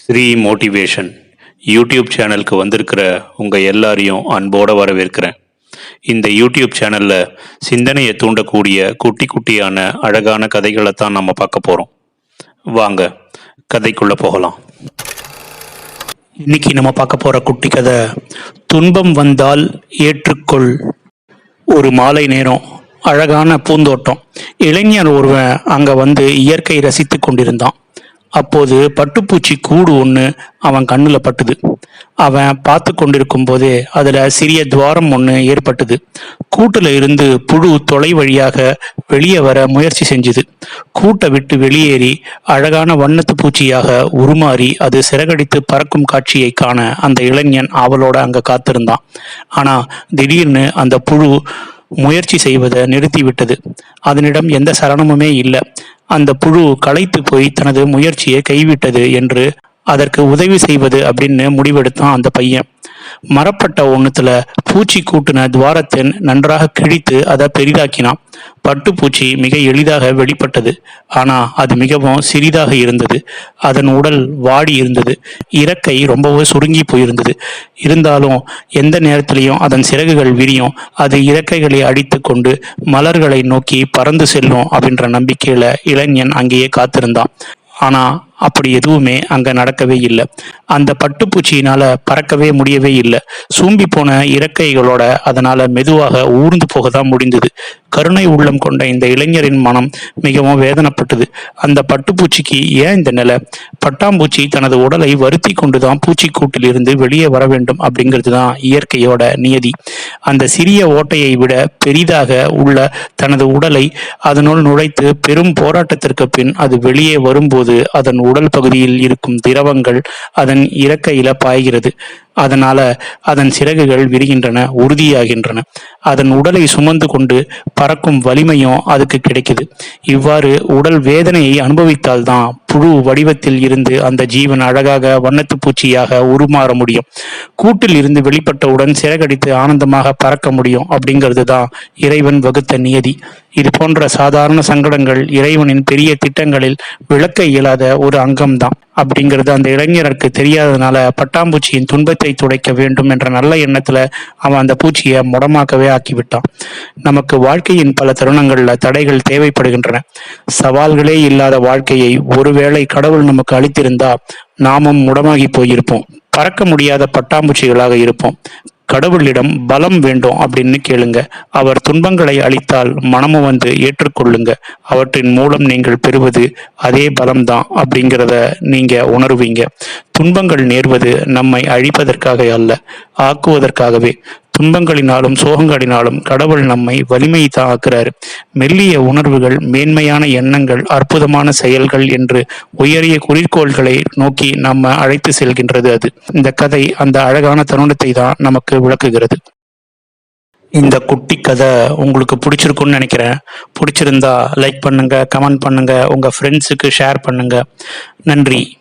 Sri motivation YouTube சேனலுக்கு வந்திருக்கிற உங்கள் எல்லாரையும் அன்போடு வரவேற்கிறேன். இந்த யூடியூப் சேனலில் சிந்தனையை தூண்டக்கூடிய குட்டி குட்டியான அழகான கதைகளை தான் நம்ம பார்க்க போகிறோம் வாங்க கதைக்குள்ளே போகலாம். இன்னைக்கு நம்ம பார்க்க போகிற குட்டி கதை துன்பம் வந்தால் ஏற்றுக்கொள். ஒரு மாலை நேரம் அழகான பூந்தோட்டம். இளைஞர் ஒருவன் அங்கே வந்து இயற்கை ரசித்து கொண்டிருந்தான். அப்போது பட்டுப்பூச்சி கூடு ஒன்று அவன் கண்ணில் பட்டுது. அவன் பார்த்து கொண்டிருக்கும் போதே அதில் சிறிய துவாரம் ஒன்று ஏற்பட்டது. கூட்டில் இருந்து புழு தொலை வழியாக வெளியே வர முயற்சி செஞ்சுது. கூட்டை விட்டு வெளியேறி அழகான வண்ணத்து பூச்சியாக உருமாறி அது சிறகடித்து பறக்கும் காட்சியை காண அந்த இளைஞன் அவளோட அங்கே காத்திருந்தான். ஆனால் திடீர்னு அந்த புழு முயற்சி செய்வதை நிறுத்திவிட்டது. அதனிடம் எந்த சரணமுமே இல்லை. அந்த புழு களைத்து போய் தனது முயற்சியை கைவிட்டது என்று அதற்கு உதவி செய்வது அப்படின்னு முடிவெடுத்தான் அந்த பையன். மரப்பட்ட ஒண்ணுத்துல பூச்சி கூட்டின துவாரத்தை நன்றாக கிழித்து அதை பெரிதாக்கினான். பட்டுப்பூச்சி மிக எளிதாக வெளிப்பட்டது. ஆனா அது மிகவும் சிறிதாக இருந்தது. அதன் உடல் வாடி இருந்தது. இறக்கை ரொம்பவும் சுருங்கி போயிருந்தது. இருந்தாலும் எந்த நேரத்திலையும் அதன் சிறகுகள் விரியும். அது இறக்கைகளை அடித்து கொண்டு மலர்களை நோக்கி பறந்து செல்லும் அப்படின்ற நம்பிக்கையில இளைஞன் அங்கேயே காத்திருந்தான். ஆனா அப்படி எதுவுமே அங்க நடக்கவே இல்லை. அந்த பட்டுப்பூச்சியினால பறக்கவே முடியவே இல்லை. சூம்பி போன இறக்கைகளோட அதனால மெதுவாக ஊர்ந்து போக தான் முடிந்தது. கருணை உள்ளம் கொண்ட இந்த இளைஞரின் மனம் மிகவும் வேதனைப்பட்டது. அந்த பட்டுப்பூச்சிக்கு ஏன் இந்த நிலை? பட்டாம்பூச்சி தனது உடலை வருத்தி கொண்டுதான் பூச்சிக்கூட்டில் இருந்து வெளியே வர வேண்டும் அப்படிங்கிறது தான் இயற்கையோட நியதி. அந்த சிறிய ஓட்டையை விட பெரிதாக உள்ள தனது உடலை அதனுள் நுழைத்து பெரும் போராட்டத்திற்கு பின் அது வெளியே வரும்போது அதன் உடல் பகுதியில் இருக்கும் திரவங்கள் அதன் இறக்கையில பாய்கிறது. அதனால அதன் சிறகுகள் விரிகின்றன உறுதியாகின்றன. அதன் உடலை சுமந்து கொண்டு பறக்கும் வலிமையும் அதுக்கு கிடைக்குது. இவ்வாறு உடல் வேதனையை அனுபவித்தால்தான் புழு வடிவத்தில் இருந்து அந்த ஜீவன் அழகாக வண்ணத்து பூச்சியாக உருமாற முடியும். கூட்டில் இருந்து வெளிப்பட்டவுடன் சிறகடித்து ஆனந்தமாக பறக்க முடியும் அப்படிங்கிறது தான் இறைவன் வகுத்த நியதி. இது போன்ற சாதாரண சங்கடங்கள் இறைவனின் பெரிய திட்டங்களில் விளக்க இயலாத ஒரு அங்கம்தான். அப்படிங்கிறது அந்த இளைஞருக்கு தெரியாததுனால பட்டாம்பூச்சியின் துன்பத்தை துடைக்க வேண்டும் என்ற நல்ல எண்ணத்துல அவன் அந்த பூச்சியை முடமாக்கவே ஆக்கிவிட்டான். நமக்கு வாழ்க்கையின் பல தருணங்கள்ல தடைகள் தேவைப்படுகின்றன. சவால்களே இல்லாத வாழ்க்கையை ஒருவேளை கடவுள் நமக்கு அளித்திருந்தா நாமும் முடமாகி போயிருப்போம். பறக்க முடியாத பட்டாம்பூச்சிகளாக இருப்போம். கடவுளிடம் பலம் வேண்டும் அப்படின்னு கேளுங்க. அவர் துன்பங்களை அளித்தால் மனமும் வந்து ஏற்றுக்கொள்ளுங்க. அவற்றின் மூலம் நீங்கள் பெறுவது அதே பலம்தான் அப்படிங்கிறத நீங்க உணர்வீங்க. துன்பங்கள் நேர்வது நம்மை அழிப்பதற்காக அல்ல ஆக்குவதற்காகவே. துன்பங்களினாலும் சோகங்களினாலும் கடவுள் நம்மை வலிமை தான் ஆக்குறாரு மெல்லிய உணர்வுகள் மேன்மையான எண்ணங்கள் அற்புதமான செயல்கள் என்று உயரிய குறிக்கோள்களை நோக்கி நம்ம அழைத்து செல்கின்றது அது. இந்த கதை அந்த அழகான தருணத்தை தான் நமக்கு விளக்குகிறது. இந்த குட்டி கதை உங்களுக்கு பிடிச்சிருக்குன்னு நினைக்கிறேன். பிடிச்சிருந்தா லைக் பண்ணுங்க கமெண்ட் பண்ணுங்க உங்க ஃப்ரெண்ட்ஸுக்கு ஷேர் பண்ணுங்க. நன்றி.